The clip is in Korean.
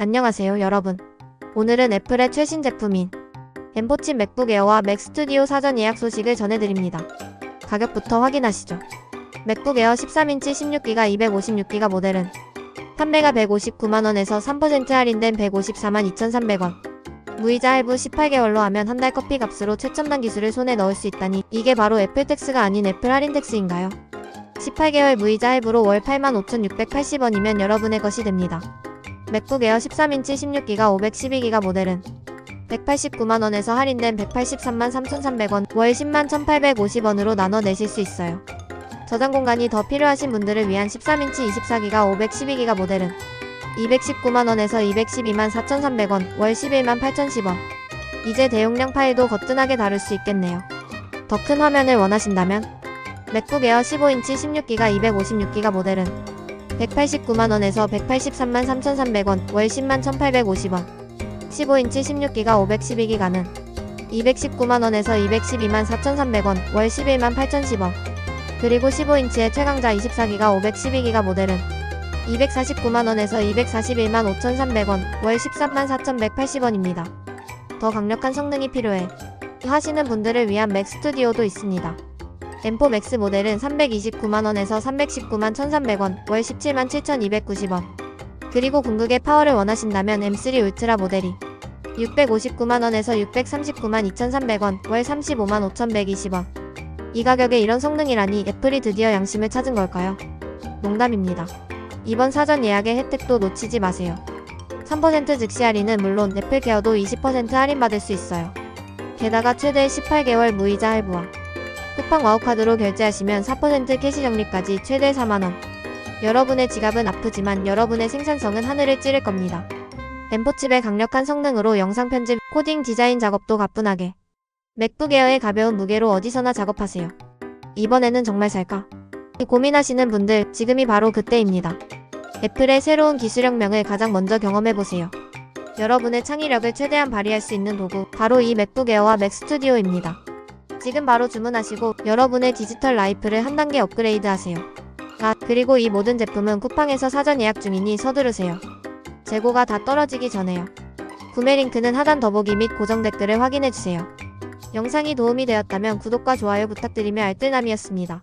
안녕하세요 여러분. 오늘은 애플의 최신 제품인 엠포친 맥북 에어와 맥 스튜디오 사전 예약 소식을 전해드립니다. 가격부터 확인하시죠. 맥북 에어 13인치 16기가 256기가 모델은 판매가 159만원에서 3% 할인된 154만 2,300원. 무이자 할부 18개월로 하면 한 달 커피 값으로 최첨단 기술을 손에 넣을 수 있다니 이게 바로 애플 텍스가 아닌 애플 할인 텍스인가요? 18개월 무이자 할부로 월 85,680원이면 여러분의 것이 됩니다. 맥북 에어 13인치 16기가 512기가 모델은 189만원에서 할인된 183만 3,300원, 월 10만 1,850원으로 나눠 내실 수 있어요. 저장 공간이 더 필요하신 분들을 위한 13인치 24기가 512기가 모델은 219만원에서 212만 4,300원, 월 11만 8,010원. 이제 대용량 파일도 거뜬하게 다룰 수 있겠네요. 더 큰 화면을 원하신다면 맥북 에어 15인치 16기가 256기가 모델은 189만원에서 183만 3,300원, 월 10만 1,850원. 15인치 16기가 512기가는 219만원에서 212만 4,300원, 월 11만 8,010원. 그리고 15인치의 최강자 24기가 512기가 모델은 249만원에서 241만 5,300원, 월 13만 4,180원입니다. 더 강력한 성능이 필요해 하시는 분들을 위한 맥 스튜디오도 있습니다. M4 맥스 모델은 329만원에서 319만 1,300원, 월 17만 7,290원. 그리고 궁극의 파워를 원하신다면 M3 울트라 모델이 659만원에서 639만 2,300원, 월 35만 5,120원. 이 가격에 이런 성능이라니 애플이 드디어 양심을 찾은 걸까요? 농담입니다. 이번 사전 예약의 혜택도 놓치지 마세요. 3% 즉시 할인은 물론 애플 케어도 20% 할인받을 수 있어요. 게다가 최대 18개월 무이자 할부와 쿠팡 와우카드로 결제하시면 4% 캐시 적립까지 최대 4만원. 여러분의 지갑은 아프지만 여러분의 생산성은 하늘을 찌를 겁니다. 엠포칩의 강력한 성능으로 영상 편집, 코딩 디자인 작업도 가뿐하게. 맥북 에어의 가벼운 무게로 어디서나 작업하세요. 이번에는 정말 살까? 고민하시는 분들, 지금이 바로 그때입니다. 애플의 새로운 기술혁명을 가장 먼저 경험해보세요. 여러분의 창의력을 최대한 발휘할 수 있는 도구, 바로 이 맥북 에어와 맥 스튜디오입니다. 지금 바로 주문하시고 여러분의 디지털 라이프를 한 단계 업그레이드 하세요. 아, 그리고 이 모든 제품은 쿠팡에서 사전 예약 중이니 서두르세요. 재고가 다 떨어지기 전에요. 구매 링크는 하단 더보기 및 고정 댓글을 확인해주세요. 영상이 도움이 되었다면 구독과 좋아요 부탁드리며 알뜰남이었습니다.